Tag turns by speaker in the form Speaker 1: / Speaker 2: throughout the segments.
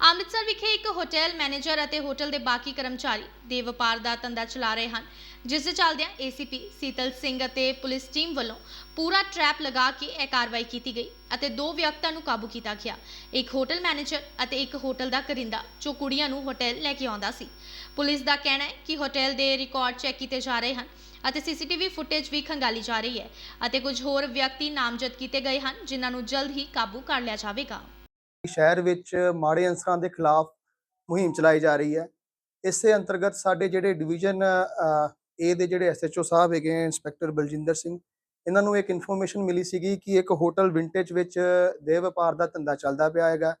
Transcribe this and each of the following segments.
Speaker 1: ਅੰਮ੍ਰਿਤਸਰ ਵਿਖੇ ਇੱਕ hotel manager ਅਤੇ ਹੋਟਲ ਦੇ ਬਾਕੀ ਕਰਮਚਾਰੀ ਦੇ ਵਪਾਰ ਦਾ ਧੰਦਾ ਚਲਾ ਰਹੇ ਹਨ, ਜਿਸ ਦੇ ਚੱਲਦਿਆਂ ਏਸੀਪੀ ਸੀਤਲ ਸਿੰਘ ਅਤੇ ਪੁਲਿਸ ਟੀਮ ਵੱਲੋਂ ਪੂਰਾ ਟਰੈਪ ਲਗਾ ਕੇ ਇਹ ਕਾਰਵਾਈ ਕੀਤੀ ਗਈ ਅਤੇ ਦੋ ਵਿਅਕਤਾਂ ਨੂੰ ਕਾਬੂ ਕੀਤਾ ਗਿਆ। ਇੱਕ ਹੋਟਲ ਮੈਨੇਜਰ ਅਤੇ ਇੱਕ ਹੋਟਲ ਦਾ ਕਰਿੰਦਾ, ਜੋ ਕੁੜੀਆਂ ਨੂੰ ਹੋਟਲ ਲੈ ਕੇ ਆਉਂਦਾ ਸੀ। ਪੁਲਿਸ ਦਾ ਕਹਿਣਾ ਹੈ ਕਿ ਹੋਟਲ ਦੇ ਰਿਕਾਰਡ ਚੈੱਕ ਕੀਤੇ ਜਾ ਰਹੇ ਹਨ ਅਤੇ ਸੀਸੀਟੀਵੀ ਫੁਟੇਜ ਵੀ ਖੰਗਾਲੀ ਜਾ ਰਹੀ ਹੈ ਅਤੇ ਕੁਝ ਹੋਰ ਵਿਅਕਤੀ ਨਾਮਜ਼ਦ ਕੀਤੇ ਗਏ ਹਨ, ਜਿਨ੍ਹਾਂ ਨੂੰ ਜਲਦ ਹੀ ਕਾਬੂ ਕਰ ਲਿਆ ਜਾਵੇਗਾ।
Speaker 2: ਸ਼ਹਿਰ ਵਿੱਚ ਮਾੜੇ ਅਨਸਰਾਂ ਦੇ ਖਿਲਾਫ ਮੁਹਿੰਮ ਚਲਾਈ ਜਾ ਰਹੀ ਹੈ। ਇਸੇ ਅੰਤਰਗਤ ਸਾਡੇ ਜਿਹੜੇ ਡਿਵੀਜ਼ਨ ਏ ਦੇ ਜਿਹੜੇ ਐਸਐਚਓ ਸਾਹਿਬ ਹੈਗੇ ਹੈ, ਇੰਸਪੈਕਟਰ ਬਲਜਿੰਦਰ ਸਿੰਘ ਇਹਨਾਂ ਨੂੰ ਇੱਕ ਇਨਫੋਰਮੇਸ਼ਨ ਮਿਲੀ ਸੀਗੀ ਕਿ ਇੱਕ ਹੋਟਲ ਵਿੰਟੇਜ ਵਿੱਚ ਦੇ ਵਪਾਰ ਦਾ ਧੰਦਾ ਚੱਲਦਾ ਪਿਆ ਹੈਗਾ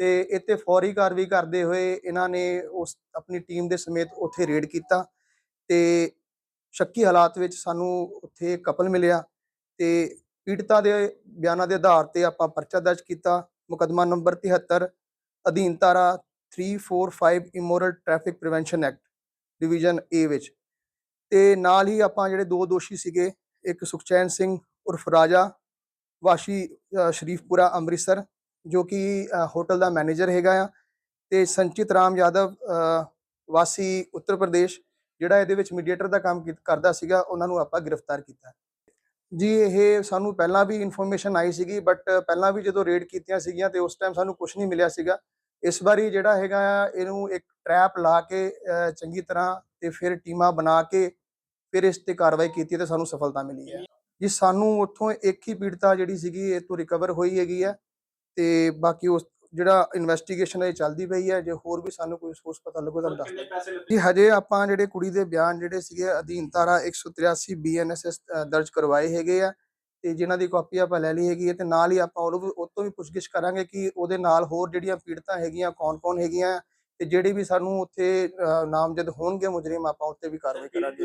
Speaker 2: ਤੇ ਇੱਥੇ ਫੌਰੀ ਕਾਰਵਾਈ ਕਰਦੇ ਹੋਏ ਇਹਨਾਂ ਨੇ ਉਸ ਆਪਣੀ ਟੀਮ ਦੇ ਸਮੇਤ ਉੱਥੇ ਰੇਡ ਕੀਤਾ ਤੇ ਸ਼ੱਕੀ ਹਾਲਾਤ ਵਿੱਚ ਸਾਨੂੰ ਉੱਥੇ ਕਪਲ ਮਿਲਿਆ ਤੇ ਪੀੜਤਾਂ ਦੇ ਬਿਆਨਾਂ ਦੇ ਆਧਾਰ ਤੇ ਆਪਾਂ ਪਰਚਾ ਦਰਜ ਕੀਤਾ ਮੁਕਦਮਾ ਨੰਬਰ 73 ਅਧੀਨ ਧਾਰਾ 345 immoral traffic prevention act division A ਵਿੱਚ। ਤੇ ਨਾਲ ਹੀ ਆਪਾਂ ਜਿਹੜੇ ਦੋ ਦੋਸ਼ੀ ਸੀਗੇ, ਇੱਕ ਸੁਖਚੈਨ ਸਿੰਘ ਉਰਫ ਰਾਜਾ, ਵਾਸ਼ੀ ਸ਼ਰੀਫਪੁਰਾ ਅੰਮ੍ਰਿਤਸਰ, ਜੋ ਕਿ ਹੋਟਲ ਦਾ ਮੈਨੇਜਰ ਹੈਗਾ ਆ, ਤੇ ਸੰਚਿਤ ਰਾਮ ਯਾਦਵ ਵਾਸੀ ਉੱਤਰ ਪ੍ਰਦੇਸ਼, ਜਿਹੜਾ ਇਹਦੇ ਵਿੱਚ ਮੀਡੀਏਟਰ ਦਾ ਕੰਮ ਕੀ- ਕਰਦਾ ਸੀਗਾ, ਉਹਨਾਂ ਨੂੰ ਆਪਾਂ ਗ੍ਰਿਫਤਾਰ ਕੀਤਾ। ਜੀ, ਇਹ ਸਾਨੂੰ ਪਹਿਲਾਂ ਵੀ ਇਨਫੋਰਮੇਸ਼ਨ ਆਈ ਸੀਗੀ ਬਟ ਪਹਿਲਾਂ ਵੀ ਜਦੋਂ ਰੇਡ ਕੀਤੀਆਂ ਸੀਗੀਆਂ ਤੇ ਉਸ ਟਾਈਮ ਸਾਨੂੰ ਕੁਝ ਨਹੀਂ ਮਿਲਿਆ ਸੀਗਾ। ਇਸ ਵਾਰੀ ਜਿਹੜਾ ਹੈਗਾ ਆ ਇਹਨੂੰ ਇੱਕ ਟਰੈਪ ਲਾ ਕੇ ਚੰਗੀ ਤਰ੍ਹਾਂ ਤੇ ਫਿਰ ਟੀਮਾਂ ਬਣਾ ਕੇ ਫਿਰ ਇਸ ਤੇ ਕਾਰਵਾਈ ਕੀਤੀ ਤੇ ਸਾਨੂੰ ਸਫਲਤਾ ਮਿਲੀ ਹੈ। ਜੀ, ਸਾਨੂੰ ਉੱਥੋਂ ਇੱਕ ਹੀ ਪੀੜਤਾ ਜਿਹੜੀ ਸੀਗੀ, ਇਹ ਤੋਂ ਰਿਕਵਰ ਹੋਈ ਹੈਗੀ ਹੈ ਤੇ ਬਾਕੀ ਉਸ ਜਿਹੜਾ ਇਨਵੈਸਟੀਗੇਸ਼ਨ ਹੈ ਚੱਲਦੀ ਪਈ ਹੈ ਜੇ ਹੋਰ ਵੀ ਸਾਨੂੰ ਕੋਈ ਸੋਰਸ ਪਤਾ ਲੱਗੋ ਤਾਂ ਦੱਸ ਦਿਓ ਜੀ ਹਜੇ ਆਪਾਂ ਜਿਹੜੇ ਕੁੜੀ ਦੇ ਬਿਆਨ ਜਿਹੜੇ ਸੀਗੇ ਅਧੀਨ ਧਾਰਾ 183 ਬੀਐਨਐਸਐਸ ਦਰਜ ਕਰਵਾਏ ਹੈਗੇ ਆ ਤੇ ਜਿਨ੍ਹਾਂ ਦੀ ਕਾਪੀ ਆਪਾਂ ਲੈ ਲਈ ਹੈਗੀ ਹੈ ਤੇ ਨਾਲ ਹੀ ਆਪਾਂ ਉਹ ਤੋਂ ਵੀ ਪੁੱਛਗਿੱਛ ਕਰਾਂਗੇ ਕਿ ਉਹਦੇ ਨਾਲ ਹੋਰ ਜਿਹੜੀਆਂ ਪੀੜਤਾਂ ਹੈਗੀਆਂ ਕੌਣ-ਕੌਣ ਹੈਗੀਆਂ ਤੇ ਜਿਹੜੇ ਵੀ ਸਾਨੂੰ ਉੱਥੇ ਨਾਮਜ਼ਦ ਹੋਣਗੇ ਮੁਜਰਮ ਆਪਾਂ ਉੱਤੇ ਵੀ ਕਾਰਵਾਈ ਕਰਾਂਗੇ।